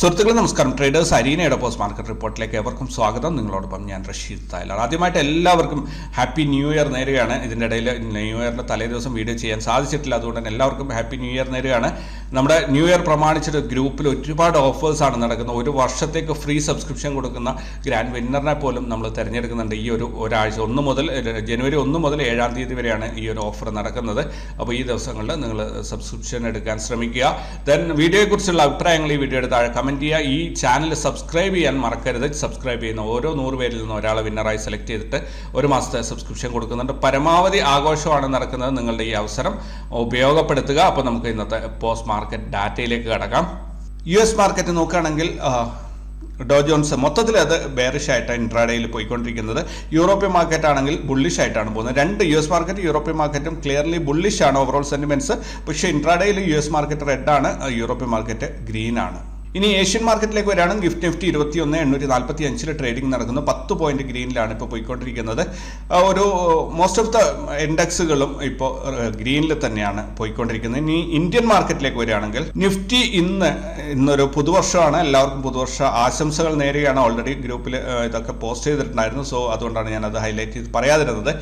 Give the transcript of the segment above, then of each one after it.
സുഹൃത്തുക്കളെ നമസ്കാരം. Traders അരീനയുടെ post market റിപ്പോർട്ടിലേക്ക് എവർക്കും സ്വാഗതം. നിങ്ങളോടൊപ്പം ഞാൻ റഷീദ് തായലർ ആദ്യമായിട്ട് എല്ലാവർക്കും ഹാപ്പി ന്യൂ ഇയർ നേരുകയാണ്. ഇതിന്റെ ഇടയിൽ ന്യൂ ഇയറിന്റെ തലേ ദിവസം വീഡിയോ ചെയ്യാൻ സാധിച്ചിട്ടില്ല. അതുകൊണ്ട് തന്നെ എല്ലാവർക്കും ഹാപ്പി ന്യൂ ഇയർ നേരുകയാണ്. നമ്മുടെ ന്യൂ ഇയർ പ്രമാണിച്ചിട്ട് ഗ്രൂപ്പിൽ ഒരുപാട് ഓഫേഴ്സാണ് നടക്കുന്നത്. ഒരു വർഷത്തേക്ക് ഫ്രീ സബ്സ്ക്രിപ്ഷൻ കൊടുക്കുന്ന ഗ്രാൻഡ് വിന്നറിനെ പോലും നമ്മൾ തിരഞ്ഞെടുക്കുന്നുണ്ട് ഈ ഒരു ഒരാഴ്ച. ഒന്ന് മുതൽ ജനുവരി ഒന്ന് മുതൽ ഏഴാം തീയതി വരെയാണ് ഈ ഒരു ഓഫർ നടക്കുന്നത്. അപ്പോൾ ഈ ദിവസങ്ങളിൽ നിങ്ങൾ സബ്സ്ക്രിപ്ഷൻ എടുക്കാൻ ശ്രമിക്കുക. ദെൻ വീഡിയോയെക്കുറിച്ചുള്ള അഭിപ്രായങ്ങൾ ഈ വീഡിയോയുടെ താഴെ കമന്റ് ചെയ്യുക. ഈ ചാനൽ സബ്സ്ക്രൈബ് ചെയ്യാൻ മറക്കരുത്. സബ്സ്ക്രൈബ് ചെയ്യുന്ന ഓരോ നൂറ് പേരിൽ നിന്ന് ഒരാളെ വിന്നറായി സെലക്ട് ചെയ്തിട്ട് ഒരു മാസത്തെ സബ്സ്ക്രിപ്ഷൻ കൊടുക്കുന്നുണ്ട്. പരമാവധി ആഘോഷമാണ് നടക്കുന്നത് നിങ്ങളുടെ ഈ അവസരം ഉപയോഗപ്പെടുത്തുക. അപ്പോൾ നമുക്ക് ഇന്നത്തെ പോസ്റ്റ് മാർക്കറ്റ് ഡാറ്റയിലേക്ക് കടക്കാം. യു എസ് മാർക്കറ്റ് നോക്കുകയാണെങ്കിൽ ഡോ ജോൺസ് മൊത്തത്തിൽ അത് ബെയറിഷ് ആയിട്ടാണ് ഇൻട്രാഡേയിൽ പോയിക്കൊണ്ടിരിക്കുന്നത്. യൂറോപ്യൻ മാർക്കറ്റ് ആണെങ്കിൽ ബുള്ളിഷ് ആയിട്ടാണ് പോകുന്നത്. രണ്ട് യു എസ് മാർക്കറ്റ് യൂറോപ്യൻ മാർക്കറ്റും ക്ലിയർലി ബുള്ളിഷ് ആണ് ഓവറോൾ സെന്റിമെന്റ്സ് പക്ഷേ ഇൻട്രാഡേയിൽ യു എസ് മാർക്കറ്റ് റെഡ് ആണ് യൂറോപ്യൻ മാർക്കറ്റ് ഗ്രീൻ ആണ്. ഇനി ഏഷ്യൻ മാർക്കറ്റിലേക്ക് വരികയാണെങ്കിൽ ഗിഫ്റ്റ് നിഫ്റ്റി ഇരുപത്തി ഒന്ന് എണ്ണൂറ്റി നാൽപ്പത്തി അഞ്ചിൽ ട്രേഡിംഗ് നടക്കുന്നു. പത്ത് പോയിന്റ് ഗ്രീനിലാണ് ഇപ്പോൾ പോയിക്കൊണ്ടിരിക്കുന്നത്. ഒരു മോസ്റ്റ് ഓഫ് ദ ഇൻഡെക്സുകളും ഇപ്പോൾ ഗ്രീനിൽ തന്നെയാണ് പോയിക്കൊണ്ടിരിക്കുന്നത്. ഇനി ഇന്ത്യൻ മാർക്കറ്റിലേക്ക് വരികയാണെങ്കിൽ നിഫ്റ്റി ഇന്ന് ഇന്നൊരു പുതുവർഷമാണ്. എല്ലാവർക്കും പുതുവർഷ ആശംസകൾ നേരെയാണ് ഓൾറെഡി ഗ്രൂപ്പിൽ ഇതൊക്കെ പോസ്റ്റ് ചെയ്തിട്ടുണ്ടായിരുന്നു. സോ അതുകൊണ്ടാണ് ഞാനത് ഹൈലൈറ്റ് ചെയ്ത് പറയാതിരുന്നത്.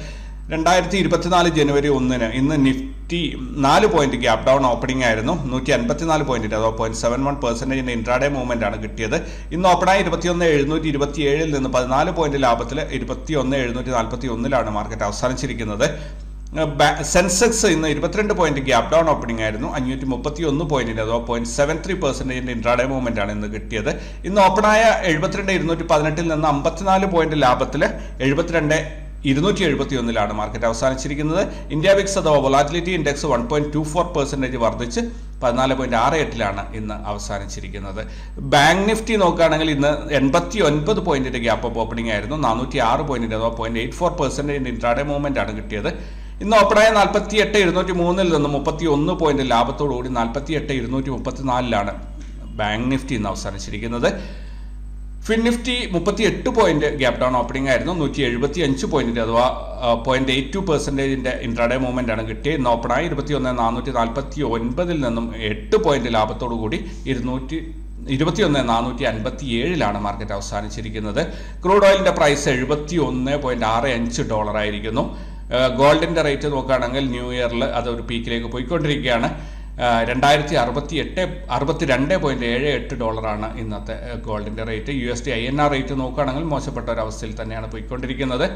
രണ്ടായിരത്തി ഇരുപത്തിനാല് ജനുവരി ഒന്നിന് ഇന്ന് നിഫ്റ്റി നാല് പോയിന്റ് ഗ്യാപ് ഡൗൺ ഓപ്പണിംഗ് ആയിരുന്നു. നൂറ്റി അൻപത്തിനാല് പോയിന്റ് അതോ പോയിന്റ് സെവൻ വൺ പെർസെന്റേജിന്റെ ഇൻട്രാഡേ മൂവ്മെന്റ് ആണ് കിട്ടിയത്. ഇന്ന് ഓപ്പണായി ഇരുപത്തിയൊന്ന് എഴുന്നൂറ്റി ഇരുപത്തി ഏഴിൽ നിന്ന് പതിനാല് പോയിന്റ് ലാഭത്തിൽ ഇരുപത്തിയൊന്ന് എഴുന്നൂറ്റി നാൽപ്പത്തി ഒന്നിലാണ് മാർക്കറ്റ് അവസാനിച്ചിരിക്കുന്നത് സെൻസെക്സ് ഇന്ന് ഇരുപത്തിരണ്ട് പോയിന്റ് ഗ്യാപ് ഡൗൺ ഓപ്പണിംഗ് ആയിരുന്നു. അഞ്ഞൂറ്റി മുപ്പത്തി ഒന്ന് പോയിന്റിന് അതോ പോയിന്റ് സെവൻ ത്രീ പെർസെന്റേജിന്റെ ഇൻട്രാഡേ മൂവ്മെന്റ് ആണ് ഇന്ന് കിട്ടിയത്. ഇന്ന് ഓപ്പണായ എഴുപത്തിരണ്ട് ഇരുന്നൂറ്റി പതിനെട്ടിൽ നിന്ന് അമ്പത്തിനാല് പോയിന്റ് ലാഭത്തിൽ എഴുപത്തിരണ്ട് ഇരുന്നൂറ്റി എഴുപത്തി ഒന്നിലാണ് മാർക്കറ്റ് അവസാനിച്ചിരിക്കുന്നത്. ഇന്ത്യ വിക്സ് അഥവാ volatility index one point two four percentage വർദ്ധിച്ച് പതിനാല് പോയിന്റ് ആറ് എട്ടിലാണ് ഇന്ന് അവസാനിച്ചിരിക്കുന്നത്. ബാങ്ക് നിഫ്റ്റി നോക്കുകയാണെങ്കിൽ ഇന്ന് എൺപത്തി ഒൻപത് പോയിന്റിന്റെ ഗ്യാപ്പ് അപ്പ് ഓപ്പണിംഗ് ആയിരുന്നു. നാനൂറ്റി ആറ് പോയിന്റിന്റെ അഥവാ പോയിന്റ് എയ്റ്റ് ഫോർ പെർസെന്റേജിന്റെ ഇൻട്രാഡേ മൂവ്മെന്റ് ആണ് കിട്ടിയത്. ഇന്ന് ഓപ്പണായ നാൽപ്പത്തി എട്ട് ഇരുന്നൂറ്റി മൂന്നിൽ നിന്ന് മുപ്പത്തി ഒന്ന് പോയിന്റ് ലാഭത്തോടുകൂടി നാൽപ്പത്തി എട്ട് ഇരുന്നൂറ്റി മുപ്പത്തിനാലിലാണ് ബാങ്ക് നിഫ്റ്റി ഇന്ന് അവസാനിച്ചിരിക്കുന്നത്. ഫിൻ നിഫ്റ്റി മുപ്പത്തി എട്ട് പോയിന്റ് ഗ്യാപ് ഡൗൺ ഓപ്പണിംഗ് ആയിരുന്നു. നൂറ്റി എഴുപത്തി അഞ്ച് പോയിന്റ് അഥവാ പോയിന്റ് എയ്റ്റ് ടു പെർസെന്റേജിന്റെ ഇൻട്രാഡേ മൂവ്മെന്റ് ആണ് കിട്ടിയത്. ഇന്ന് ഓപ്പണായി ഇരുപത്തി ഒന്ന് നാനൂറ്റി നാൽപ്പത്തി ഒൻപതിൽ നിന്നും എട്ട് പോയിന്റ് ലാഭത്തോടു കൂടി ഇരുന്നൂറ്റി ഇരുപത്തിയൊന്ന് നാനൂറ്റി അൻപത്തി ഏഴിലാണ് മാർക്കറ്റ് അവസാനിച്ചിരിക്കുന്നത്. ക്രൂഡ് ഓയിലിന്റെ പ്രൈസ് എഴുപത്തി ഒന്ന് പോയിന്റ് ആറ് അഞ്ച് ഡോളർ ആയിരിക്കുന്നു. ഗോൾഡിന്റെ റേറ്റ് നോക്കുകയാണെങ്കിൽ ന്യൂ ഇയറിൽ അത് ഒരു പീക്കിലേക്ക് പോയിക്കൊണ്ടിരിക്കുകയാണ്. രണ്ടായിരത്തി അറുപത്തി എട്ട് അറുപത്തി രണ്ട് പോയിന്റ് ഏഴ് എട്ട് ഡോളറാണ് ഇന്നത്തെ ഗോൾഡിന്റെ rate. U S D I N R rate നോക്കുകയാണെങ്കിൽ മോശപ്പെട്ട ഒരു അവസ്ഥയിൽ തന്നെയാണ് പോയിക്കൊണ്ടിരിക്കുന്നത്.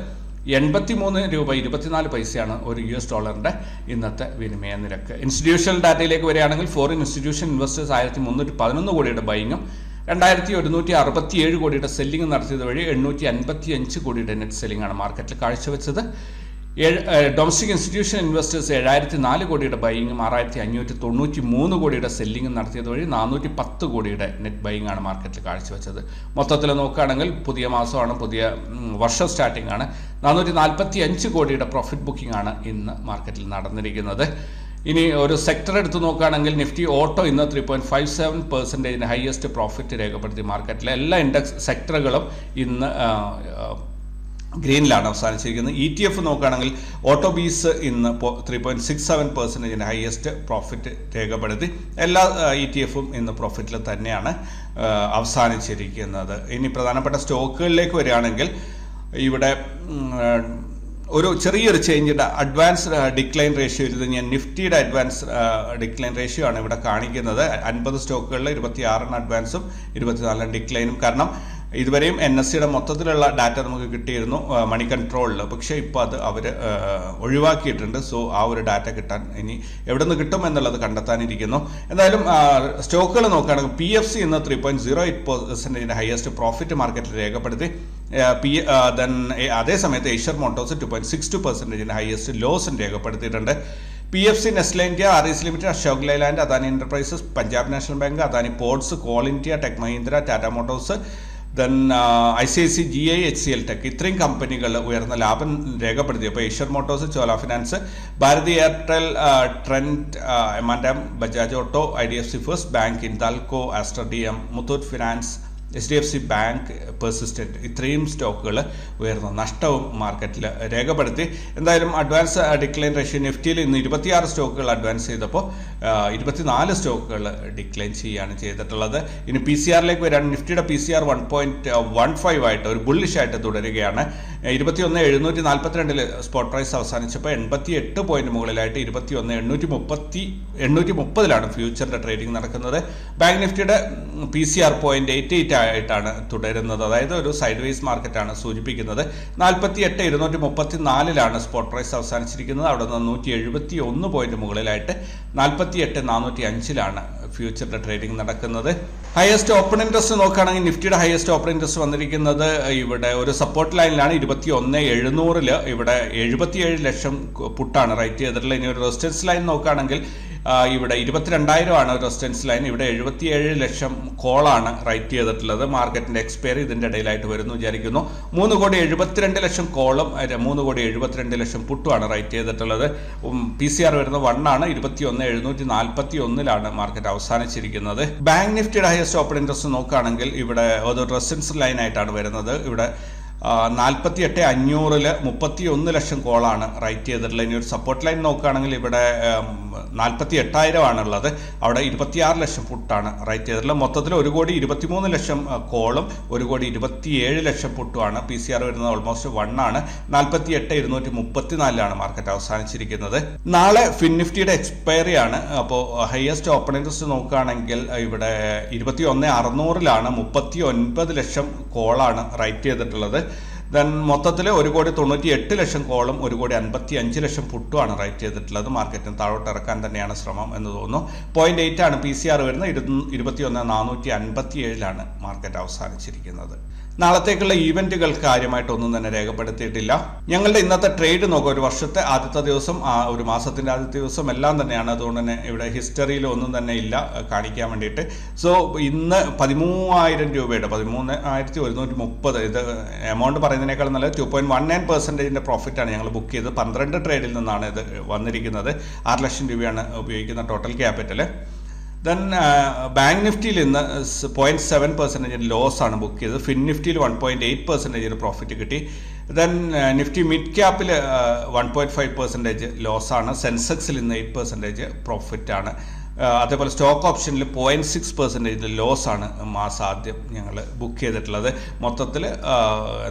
എൺപത്തി മൂന്ന് രൂപ ഇരുപത്തിനാല് പൈസയാണ് ഒരു യു എസ് ഡോളറിന്റെ ഇന്നത്തെ വിനിമയ നിരക്ക്. ഇൻസ്റ്റിറ്റ്യൂഷണൽ ഡാറ്റയിലേക്ക് വരികയാണെങ്കിൽ ഫോറിൻ ഇൻസ്റ്റിറ്റ്യൂഷൻ ഇൻവെസ്റ്റേഴ്സ് ആയിരത്തി മുന്നൂറ്റി പതിനൊന്ന് കോടിയുടെ ബൈങ്ങും രണ്ടായിരത്തി ഒരുന്നൂറ്റി അറുപത്തി ഏഴ് കോടിയുടെ സെല്ലിംഗ് നടത്തിയത് വഴി എണ്ണൂറ്റി അൻപത്തി അഞ്ച് കോടിയുടെ നെറ്റ് സെല്ലിംഗ് ആണ് മാർക്കറ്റിൽ കാഴ്ചവെച്ചത്. ഡൊമസ്റ്റിക് ഇൻസ്റ്റിറ്റ്യൂഷൻ ഇൻവെസ്റ്റേഴ്സ് ഏഴായിരത്തി നാല് കോടിയുടെ ബൈയിങ്ങും ആറായിരത്തി അഞ്ഞൂറ്റി തൊണ്ണൂറ്റി മൂന്ന് കോടിയുടെ സെല്ലിങ്ങും നടത്തിയത് വഴി നാനൂറ്റി പത്ത് കോടിയുടെ നെറ്റ് ബൈയിങ് ആണ് മാർക്കറ്റിൽ കാഴ്ചവെച്ചത്. മൊത്തത്തിൽ നോക്കുകയാണെങ്കിൽ പുതിയ മാസമാണ് പുതിയ വർഷം സ്റ്റാർട്ടിംഗ് ആണ്. നാനൂറ്റി നാൽപ്പത്തി അഞ്ച് കോടിയുടെ പ്രോഫിറ്റ് ബുക്കിംഗ് ആണ് ഇന്ന് മാർക്കറ്റിൽ നടന്നിരിക്കുന്നത്. ഇനി ഒരു സെക്ടർ എടുത്ത് നോക്കുകയാണെങ്കിൽ നിഫ്റ്റി ഓട്ടോ ഇന്ന് ത്രീ പോയിന്റ് ഫൈവ് സെവൻ പെർസെന്റേജിന് ഹയസ്റ്റ് പ്രോഫിറ്റ് രേഖപ്പെടുത്തി മാർക്കറ്റിലെ എല്ലാ ഇൻഡെക്സ് സെക്ടറുകളും ഇന്ന് ഗ്രീനിലാണ് അവസാനിച്ചിരിക്കുന്നത്. ഇ ടി എഫ് നോക്കുകയാണെങ്കിൽ ഓട്ടോബീസ് ഇന്ന് ത്രീ പോയിന്റ് സിക്സ് സെവൻ പെർസെന്റേജിന് ഹയസ്റ്റ് പ്രോഫിറ്റ് രേഖപ്പെടുത്തി. എല്ലാ ഇ ടി എഫും ഇന്ന് പ്രോഫിറ്റിൽ തന്നെയാണ് അവസാനിച്ചിരിക്കുന്നത്. ഇനി പ്രധാനപ്പെട്ട സ്റ്റോക്കുകളിലേക്ക് വരികയാണെങ്കിൽ ഇവിടെ ഒരു ചെറിയൊരു ചേഞ്ച് അഡ്വാൻസ് ഡിക്ലൈൻ റേഷ്യോ ഇത് ഞാൻ നിഫ്റ്റിയുടെ അഡ്വാൻസ് ഡിക്ലൈൻ റേഷ്യോ ആണ് ഇവിടെ കാണിക്കുന്നത്. അൻപത് സ്റ്റോക്കുകളിൽ ഇരുപത്തി ആറെണ്ണം അഡ്വാൻസും ഇരുപത്തിനാലിന് ഡിക്ലൈനും കാരണം ഇതുവരെയും എൻ എസ് സിയുടെ മൊത്തത്തിലുള്ള ഡാറ്റ നമുക്ക് കിട്ടിയിരുന്നു മണി കൺട്രോളിൽ. പക്ഷേ ഇപ്പോൾ അത് അവർ ഒഴിവാക്കിയിട്ടുണ്ട്. സോ ആ ഒരു ഡാറ്റ കിട്ടാൻ ഇനി എവിടെ നിന്ന് കിട്ടും എന്നുള്ളത് കണ്ടെത്താനിരിക്കുന്നു. എന്തായാലും സ്റ്റോക്കുകൾ നോക്കുകയാണെങ്കിൽ പി എഫ് സി ഇന്ന് ത്രീ പോയിന്റ് സീറോ എയ്റ്റ് പെർസെന്റേജിന്റെ ഹയസ്റ്റ് പ്രോഫിറ്റ് മാർക്കറ്റിൽ രേഖപ്പെടുത്തി. പി ദെൻ അതേ സമയത്ത് Eicher motors two point six two പെർസെന്റേജിന്റെ highest ലോസും രേഖപ്പെടുത്തിയിട്ടുണ്ട്. P F C Nestle India R is limited Ashok Leyland Adani enterprises Punjab national bank Adani ports coal India tech Mahindra Tata motors then I C I C G I H C L tech ഇത്രയും കമ്പനികൾ ഉയർന്ന ലാഭം രേഖപ്പെടുത്തി. അപ്പോൾ Eicher motors Chola finance Bharti Airtel Trent M and M Bajaj auto I D F C first bank Hindalco Aster D M Muthoot finance H D F C bank persistent ഇത്രയും സ്റ്റോക്കുകൾ ഉയർന്ന. നഷ്ടവും മാർക്കറ്റിൽ രേഖപ്പെടുത്തി. എന്തായാലും അഡ്വാൻസ് ഡിക്ലൈൻ റേഷ്യോ നിഫ്റ്റിയിൽ ഇന്ന് ഇരുപത്തിയാറ് സ്റ്റോക്കുകൾ അഡ്വാൻസ് ചെയ്തപ്പോൾ ഇരുപത്തിനാല് സ്റ്റോക്കുകൾ ഡിക്ലൈൻ ചെയ്യുകയാണ് ചെയ്തിട്ടുള്ളത്. ഇനി പി സി ആറിലേക്ക് വരാൻ നിഫ്റ്റിയുടെ P C R one point one five ആയിട്ട് ഒരു ബുള്ളിഷ് ആയിട്ട് തുടരുകയാണ്. ഇരുപത്തിയൊന്ന് എഴുന്നൂറ്റി നാൽപ്പത്തിരണ്ടിൽ സ്പോട്ട് പ്രൈസ് അവസാനിച്ചപ്പോൾ എൺപത്തി എട്ട് പോയിന്റ് മുകളിലായിട്ട് ഇരുപത്തിയൊന്ന് എണ്ണൂറ്റി മുപ്പത്തി എണ്ണൂറ്റി മുപ്പതിലാണ് ഫ്യൂച്ചറിന്റെ ട്രേഡിംഗ് നടക്കുന്നത്. ബാങ്ക് നിഫ്റ്റിയുടെ P C R point eight eight ആയിട്ടാണ് തുടരുന്നത്. അതായത് ഒരു സൈഡ് വേസ് മാർക്കറ്റാണ് സൂചിപ്പിക്കുന്നത്. നാൽപ്പത്തി എട്ട് ഇരുന്നൂറ്റി മുപ്പത്തി നാലിലാണ് സ്പോട്ട് പ്രൈസ് അവസാനിച്ചിരിക്കുന്നത്. അവിടെ നിന്ന് നൂറ്റി എഴുപത്തി ഒന്ന് പോയിന്റ് മുകളിലായിട്ട് നാൽപ്പത്തി എട്ട് നാനൂറ്റി അഞ്ചിലാണ് ഫ്യൂച്ചറിന്റെ ട്രേഡിംഗ് നടക്കുന്നത്. ഹയസ്റ്റ് ഓപ്പൺ ഇൻട്രസ്റ്റ് നോക്കുകയാണെങ്കിൽ നിഫ്റ്റിയുടെ ഹയസ്റ്റ് ഓപ്പൺ ഇൻട്രസ്റ്റ് വന്നിരിക്കുന്നത് ഇവിടെ ഒരു സപ്പോർട്ട് ലൈനിലാണ് ഇരുപത്തി ഒന്ന് എഴുന്നൂറിൽ ഇവിടെ എഴുപത്തിയേഴ് ലക്ഷം പുട്ടാണ്. റൈറ്റ് ചെയ്തിട്ടുള്ളത് ഇനി ഒരു റെസിസ്റ്റൻസ് ലൈൻ നോക്കുകയാണെങ്കിൽ ഇവിടെ ഇരുപത്തിരണ്ടായിരം ആണ് റെസിസ്റ്റൻസ് ലൈൻ ഇവിടെ എഴുപത്തിയേഴ് ലക്ഷം കോളാണ് റൈറ്റ് ചെയ്തിട്ടുള്ളത്. മാർക്കറ്റിന്റെ എക്സ്പയറി ഇതിന്റെ ഇടയിലായിട്ട് വരുന്നു വിചാരിക്കുന്നു. മൂന്ന് കോടി എഴുപത്തിരണ്ട് ലക്ഷം കോളും മൂന്ന് കോടി എഴുപത്തിരണ്ട് ലക്ഷം പുട്ടുമാണ് റൈറ്റ് ചെയ്തിട്ടുള്ളത്. പി സി ആർ വരുന്ന വണ്ണാണ് ആണ്. ഇരുപത്തി ഒന്ന് എഴുന്നൂറ്റി നാൽപ്പത്തി ഒന്നിലാണ് മാർക്കറ്റ് അവസാനിച്ചിരിക്കുന്നത് ബാങ്ക് നിഫ്റ്റിയുടെ ഹയസ്റ്റ് ഓപ്പൺ ഇൻട്രസ്റ്റ് നോക്കുകയാണെങ്കിൽ ഇവിടെ ഒരു റെസിഡൻസ് ലൈൻ ആയിട്ടാണ് വരുന്നത്. ഇവിടെ നാൽപ്പത്തി എട്ട് അഞ്ഞൂറിൽ മുപ്പത്തി ഒന്ന് ലക്ഷം കോളാണ് റൈറ്റ് ചെയ്തിട്ടുള്ളത്. ഇനി ഒരു സപ്പോർട്ട് ലൈൻ നോക്കുകയാണെങ്കിൽ ഇവിടെ നാൽപ്പത്തി എട്ടായിരം ആണുള്ളത്. അവിടെ ഇരുപത്തിയാറ് ലക്ഷം ഫുട്ടാണ് റൈറ്റ് ചെയ്തിട്ടുള്ളത്. മൊത്തത്തിൽ ഒരു കോടി ഇരുപത്തിമൂന്ന് ലക്ഷം കോളും ഒരു കോടി ഇരുപത്തിയേഴ് ലക്ഷം ഫുട്ടുമാണ് പി സി ആർ വരുന്നത് ഓൾമോസ്റ്റ് വൺ ആണ്. നാൽപ്പത്തി എട്ട് ഇരുന്നൂറ്റി മുപ്പത്തിനാലിലാണ് മാർക്കറ്റ് അവസാനിച്ചിരിക്കുന്നത്. നാളെ ഫിൻ നിഫ്റ്റിയുടെ എക്സ്പയറി ആണ്. അപ്പോൾ ഹയസ്റ്റ് ഓപ്പൺ ഇൻട്രസ്റ്റ് നോക്കുകയാണെങ്കിൽ ഇവിടെ ഇരുപത്തി ഒന്ന് അറുന്നൂറിലാണ് മുപ്പത്തി ഒൻപത് ലക്ഷം കോളാണ് റൈറ്റ് ചെയ്തിട്ടുള്ളത്. ദെൻ മൊത്തത്തിൽ ഒരു കോടി തൊണ്ണൂറ്റി എട്ട് ലക്ഷം കോളും ഒരു കോടി അൻപത്തി അഞ്ച് ലക്ഷം പുട്ടുമാണ് റൈറ്റ് ചെയ്തിട്ടുള്ളത്. മാർക്കറ്റിന് താഴോട്ട് ഇറക്കാൻ തന്നെയാണ് ശ്രമം എന്ന് തോന്നുന്നു. പോയിന്റ് എയ്റ്റ് ആണ് പി സി ആർ വരുന്നത്. ഇരുപത്തി ഒന്ന് നാനൂറ്റി അൻപത്തി ഏഴിലാണ് മാർക്കറ്റ് അവസാനിച്ചിരിക്കുന്നത്. നാളത്തേക്കുള്ള ഈവന്റുകൾ കാര്യമായിട്ടൊന്നും തന്നെ രേഖപ്പെടുത്തിയിട്ടില്ല. ഞങ്ങളുടെ ഇന്നത്തെ ട്രേഡ് നോക്കുക ഒരു വർഷത്തെ ആദ്യത്തെ ദിവസം ഒരു മാസത്തിന്റെ ആദ്യത്തെ ദിവസം എല്ലാം തന്നെയാണ്. അതുകൊണ്ട് തന്നെ ഇവിടെ ഹിസ്റ്ററിയിൽ ഒന്നും തന്നെ ഇല്ല കാണിക്കാൻ വേണ്ടിയിട്ട്. സോ ഇന്ന് പതിമൂവായിരം രൂപയുടെ പതിമൂന്ന് ആയിരത്തി ഒരുന്നൂറ്റി മുപ്പത് ഇത് എമൗണ്ട് പറയുന്നതിനേക്കാൾ നല്ല ടു പോയിന്റ് വൺ നയൻ പെർസെന്റേജിന്റെ പ്രോഫിറ്റാണ് ഞങ്ങൾ ബുക്ക് ചെയ്തത്. പന്ത്രണ്ട് ട്രേഡിൽ നിന്നാണ് ഇത് വന്നിരിക്കുന്നത്. ആറ് ലക്ഷം രൂപയാണ് ഉപയോഗിക്കുന്ന ടോട്ടൽ ക്യാപിറ്റൽ ദെൻ ബാങ്ക് നിഫ്റ്റിയിൽ ഇന്ന് പോയിന്റ് സെവൻ പെർസെന്റേജ് ലോസ് ആണ് ബുക്ക് ചെയ്തത്. ഫിൻ നിഫ്റ്റിയിൽ വൺ പോയിന്റ് എയ്റ്റ് പെർസെന്റേജിന് പ്രോഫിറ്റ് കിട്ടി. Then Nifty mid ക്യാപ്പിൽ one point five percentage loss ആണ്. സെൻസെക്സിൽ ഇന്ന് എയ്റ്റ് പെർസെന്റേജ് പ്രോഫിറ്റ് ആണ്. അതേപോലെ സ്റ്റോക്ക് ഓപ്ഷനിൽ പോയിന്റ് സിക്സ് പെർസെന്റേജ് ലോസ് ആണ് മാസം ആദ്യം ഞങ്ങൾ ബുക്ക് ചെയ്തിട്ടുള്ളത്. മൊത്തത്തിൽ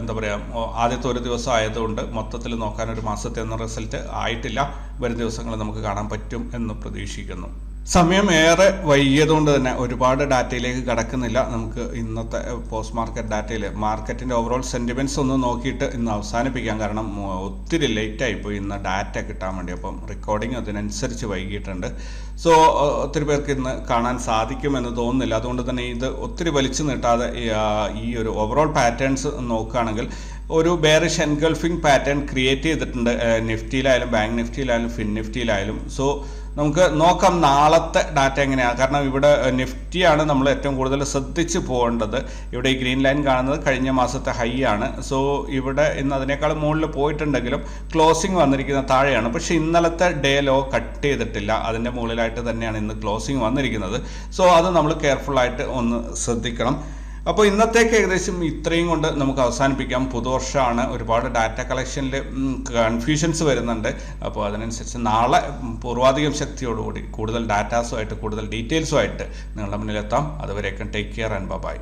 എന്താ പറയുക ആദ്യത്തെ ഒരു ദിവസം ആയതുകൊണ്ട് മൊത്തത്തിൽ നോക്കാൻ ഒരു മാസത്തെ എന്ന റിസൾട്ട് ആയിട്ടില്ല. വരും ദിവസങ്ങൾ നമുക്ക് കാണാൻ പറ്റും എന്ന് പ്രതീക്ഷിക്കുന്നു. സമയം ഏറെ വൈകിയതുകൊണ്ട് തന്നെ ഒരുപാട് ഡാറ്റയിലേക്ക് കടക്കുന്നില്ല. നമുക്ക് ഇന്നത്തെ പോസ്റ്റ് മാർക്കറ്റ് ഡാറ്റയിൽ മാർക്കറ്റിന്റെ ഓവറോൾ സെന്റിമെന്റ്സ് ഒന്ന് നോക്കിയിട്ട് ഇന്ന് അവസാനിപ്പിക്കാം. കാരണം ഒത്തിരി ലേറ്റായി പോയി. ഇന്ന് ഡാറ്റ കിട്ടാൻ വേണ്ടി അപ്പം റെക്കോർഡിംഗ് അതിനനുസരിച്ച് വൈകിയിട്ടുണ്ട്. സോ ഒത്തിരി പേർക്ക് ഇന്ന് കാണാൻ സാധിക്കുമെന്ന് തോന്നുന്നില്ല. അതുകൊണ്ട് തന്നെ ഇത് ഒത്തിരി വലിച്ചു നീട്ടാതെ ഈ ഒരു ഓവറോൾ പാറ്റേൺസ് നോക്കുകയാണെങ്കിൽ ഒരു ബെയറിഷ് എൻഗൾഫിംഗ് പാറ്റേൺ ക്രിയേറ്റ് ചെയ്തിട്ടുണ്ട്. നിഫ്റ്റിയിലായാലും ബാങ്ക് നിഫ്റ്റിയിലായാലും ഫിൻ നിഫ്റ്റിയിലായാലും. സോ നമുക്ക് നോക്കാം നാളത്തെ ഡാറ്റ എങ്ങനെയാണ്. കാരണം ഇവിടെ നിഫ്റ്റിയാണ് നമ്മൾ ഏറ്റവും കൂടുതൽ ശ്രദ്ധിച്ച് പോകേണ്ടത്. ഇവിടെ ഈ ഗ്രീൻ ലൈൻ കാണുന്നത് കഴിഞ്ഞ മാസത്തെ ഹൈ ആണ്. സോ ഇവിടെ ഇന്ന് അതിനേക്കാൾ മുകളിൽ പോയിട്ടുണ്ടെങ്കിലും ക്ലോസിംഗ് വന്നിരിക്കുന്ന താഴെയാണ്. പക്ഷേ ഇന്നലത്തെ ഡേ ലോ കട്ട് ചെയ്തിട്ടില്ല. അതിന്റെ മുകളിലായിട്ട് തന്നെയാണ് ഇന്ന് ക്ലോസിംഗ് വന്നിരിക്കുന്നത്. സോ അത് നമ്മൾ കെയർഫുള്ളായിട്ട് ഒന്ന് ശ്രദ്ധിക്കണം. അപ്പോൾ ഇന്നത്തേക്ക് ഏകദേശം ഇത്രയും കൊണ്ട് നമുക്ക് അവസാനിപ്പിക്കാം. പുതുവർഷമാണ് ഒരുപാട് ഡാറ്റ കളക്ഷനിൽ കൺഫ്യൂഷൻസ് വരുന്നുണ്ട്. അപ്പോൾ അതിനനുസരിച്ച് നാളെ പൂർവാധികം ശക്തിയോടുകൂടി കൂടുതൽ ഡാറ്റാസുമായിട്ട് കൂടുതൽ ഡീറ്റെയിൽസുമായിട്ട് നിങ്ങളുടെ മുന്നിലെത്താം. അതുവരേക്കും ടേക്ക് കെയർ ആൻഡ് ബൈ